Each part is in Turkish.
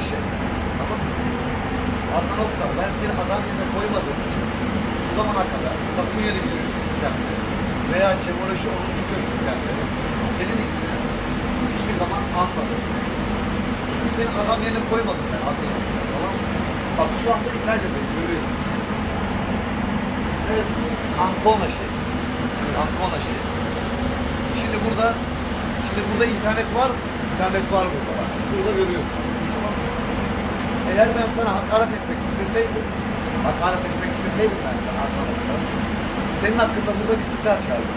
taşı. Tamam mı? Anlı nokta. Ben seni adam yerine koymadığım için bu zamana kadar Takunya'lı bir dönüşüm sistemde veya Cemoloji 10. köy sistemde senin ismini hiçbir zaman anmadım. Çünkü seni adam yerine koymadım ben adını. Tamam mı? Bak şu anda İtalya'da görüyorsun. Evet. Ancona şehri. Ancona şehri. Şimdi burada şimdi burada internet var. İnternet var burada. Bak. Burada görüyorsun. Eğer ben sana hakaret etmek isteseydim, hakaret etmek isteseydim ben sana hakaretle, senin hakkında burada bir site açardım.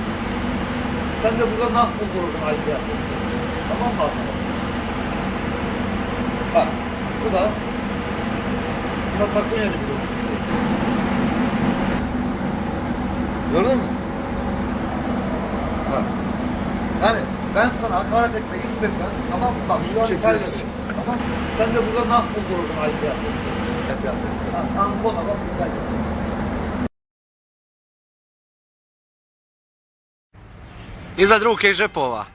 Sen de burada nah buldururdun ayrı adresi. Tamam mı arkadaşlar? Bak, bu da bu da Takonya'lı bir sitesi. Gördün mü? Bak. Yani ben sana hakaret etmek istesem tamam? Bak şu an Çekiyoruz. tamam. Sen de burada mahpul durdun ay fiyatlısı. Ay fiyatlısı. Tam bu hava güzel. Iza druge žepova.